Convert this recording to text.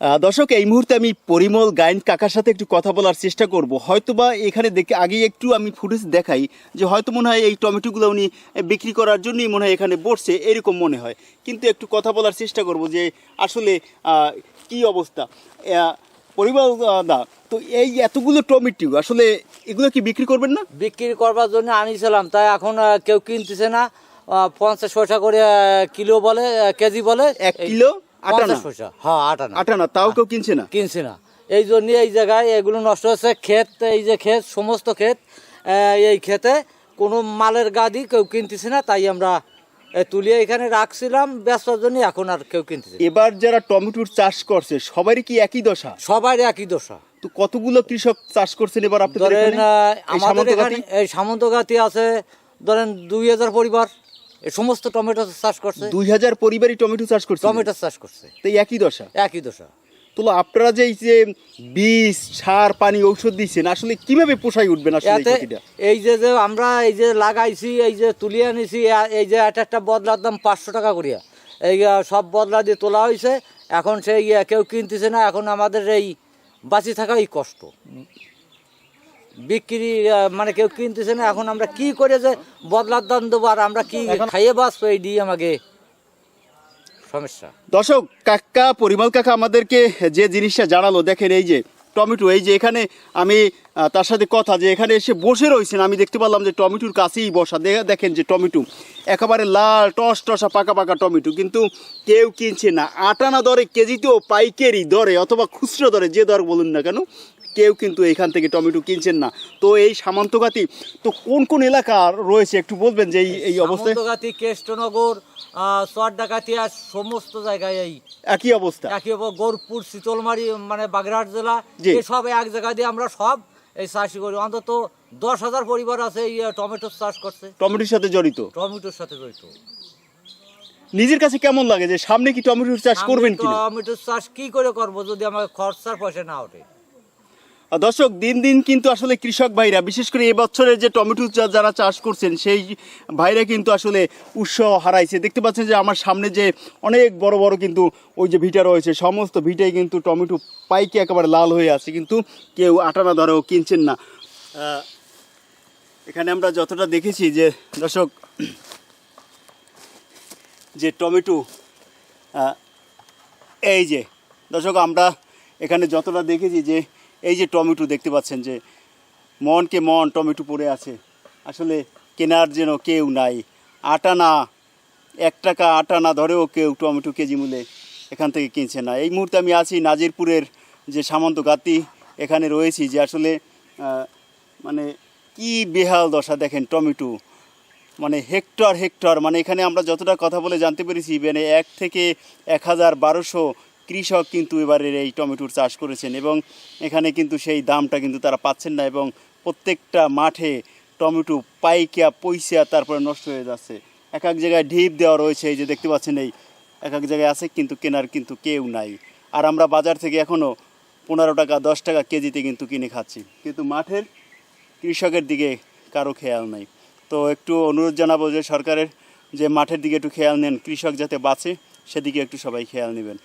দর্শক এই মুহূর্তে আমি পরিমল গাইন কাকার সাথে একটু কথা বলার চেষ্টা করব। হয়তোবা এখানে দেখে আগে একটু আমি ফুটেজ দেখাই যে হয়তো মনে হয় এই টমেটোগুলো উনি বিক্রি করার জন্যই মনে হয় এখানে বসছে এরকম মনে হয়। কিন্তু একটু কথা বলার চেষ্টা করব যে আসলে কি অবস্থা। পরিমল দা তো এই এতগুলো টমেটো আসলে এগুলো কি বিক্রি করবেন না? বিক্রি করবার জন্য আনিছিলাম তাই এখন কেউ কিনতেছে না। পঞ্চাশ পয়সা করে কিলো বলে কেজি বলে। এক কিলো? আটানা। পয়সা। হ্যাঁ আটানা। আটানা তাও কেউ কিনছে না? কিনছি না। এই জন্য এই জায়গায় এগুলো নষ্ট হচ্ছে ক্ষেত এই যে ক্ষেত সমস্ত ক্ষেত এই ক্ষেতে কোনো মালের গাদি কেউ কিনতেছে না তাই আমরা তুলিয়ে এখানে রাখছিলাম ব্যবসার জন্য এখন আর কেউ কিনতেছে এবার যারা টমেটোর চাষ করছে সবারই কি একই দশা? সবার একই দশা। তো কতগুলো কৃষক চাষ করছেন এবার আপনাদের ধরেন এখানে? আমাদের এখানে এই সামন্তগাতি আছে ধরেন দুই হাজার পরিবার। এই সমস্ত টমেটো চাষ করছে। দুই হাজার পরিবারই টমেটো চাষ করছে। টমেটো চাষ করছে। তো এই একই দশা? একই দশা। তো আপনারা যে এই যে বীজ সার পানি ঔষধ দিচ্ছেন আসলে কীভাবে এই এতে ক্ষতিটা? এই যে যে আমরা এই যে লাগাইছি এই যে তুলিয়ে আনিছি এই যে একটা একটা বদলার দাম পাঁচশো টাকা করিয়া। এই সব বদলা দিয়ে তোলা হয়েছে এখন সেই কেউ কিনতেছে না এখন আমাদের এই বাঁচি থাকাই কষ্ট। বিক্রি মানে কেউ কিনতেছে না এখন আমরা কি করে যে বদলার দাম দেবো আর আমরা কি খাইয়ে বাঁচবো এই দিয়ে আমাকে সমস্যা। দর্শক কাকা পরিমল কাকা আমাদেরকে যে জিনিসটা জানালো দেখেন এই যে টমেটো এই যে এখানে আমি তার সাথে কথা যে এখানে এসে বসে রয়েছেন আমি দেখতে পারলাম যে টমেটোর কাছেই বসা। দেখেন যে টমেটো একেবারে লাল টস টসা পাকা পাকা টমেটো কিন্তু কেউ কিনছে না। আটানা দরে কেজিতেও পাইকারি দরে অথবা খুচরো দরে যে দর বলুন না কেন কেউ কিন্তু এখান থেকে টমেটো কিনছেন না। তো এই সামন্তঘাতি তো কোন কোন এলাকা রয়েছে? একটু বলবেন যে এই এই অবস্থায়। সামন্তগাতি কেষ্টনগর চরডাকাতিয়া সমস্ত জায়গায় এই একই অবস্থা। একই গৌরপুর শীতলমারি মানে বাগেরহাট জেলা। সব এক জায়গা দিয়ে আমরা সব এই চাষি করি। অন্তত দশ হাজার পরিবার আছে এই টমেটোর চাষ করছে। টমেটোর সাথে জড়িত? টমেটোর সাথে জড়িত। নিজের কাছে কেমন লাগে যে সামনে কি টমেটোর চাষ করবেন কিনা? টমেটোর চাষ কি করে করব যদি আমার খরচার পয়সা না ওঠে? দর্শক, দিন দিন কিন্তু আসলে কৃষক ভাইরা, বিশেষ করে এবছরে যে টমেটো যারা চাষ করছেন, সেই ভাইরা কিন্তু আসলে উৎসাহ হারাইছে। দেখতে পাচ্ছেন যে আমার সামনে যে অনেক বড় বড় কিন্তু ওই যে ভিটা রয়েছে, সমস্ত ভিটাই কিন্তু টমেটো পাইকে একেবারে লাল হয়ে আছে, কিন্তু কেউ আটানা ধরেও কিনছেন না। এখানে আমরা যতটা দেখেছি যে দর্শক, যে টমেটো এই যে, দর্শক, আমরা এখানে যতটা দেখেছি যে এই যে টমেটো দেখতে পাচ্ছেন যে মনকে মন টমেটো পড়ে আছে। আসলে কেনার যেন কেউ নাই। আটানা এক টাকা আটানা ধরেও কেউ টমেটো কেজি মূল্যে এখান থেকে কিনছে না। এই মুহূর্তে আমি আছি নাজিরপুরের যে সামন্ত গাতি এখানে রয়েছি যে আসলে মানে কি বেহাল দশা দেখেন টমেটো। মানে হেক্টর হেক্টর মানে এখানে আমরা যতটা কথা বলে জানতে পেরেছি মানে এক থেকে এক হাজার বারোশো কৃষক কিন্তু এবারের এই টমেটোর চাষ করেছেন এবং এখানে কিন্তু সেই দামটা কিন্তু তারা পাচ্ছেন না এবং প্রত্যেকটা মাঠে টমেটো, পাইকা পয়সা তারপরে নষ্ট হয়ে যাচ্ছে। এক এক জায়গায় ঢিপ দেওয়া রয়েছে, এই যে দেখতে পাচ্ছেন এই এক এক জায়গায় আছে কিন্তু কেনার কিন্তু কেউ নাই। আর আমরা বাজার থেকে এখনও পনেরো টাকা, দশ টাকা কেজিতে কিন্তু কিনে খাচ্ছি। কিন্তু মাঠের কৃষকের দিকে কারও খেয়াল নাই। তো একটু অনুরোধ জানাব যে সরকারের যে মাঠের দিকে একটু খেয়াল নেন, কৃষক যাতে বাঁচে, সেদিকে একটু সবাই খেয়াল নেবেন।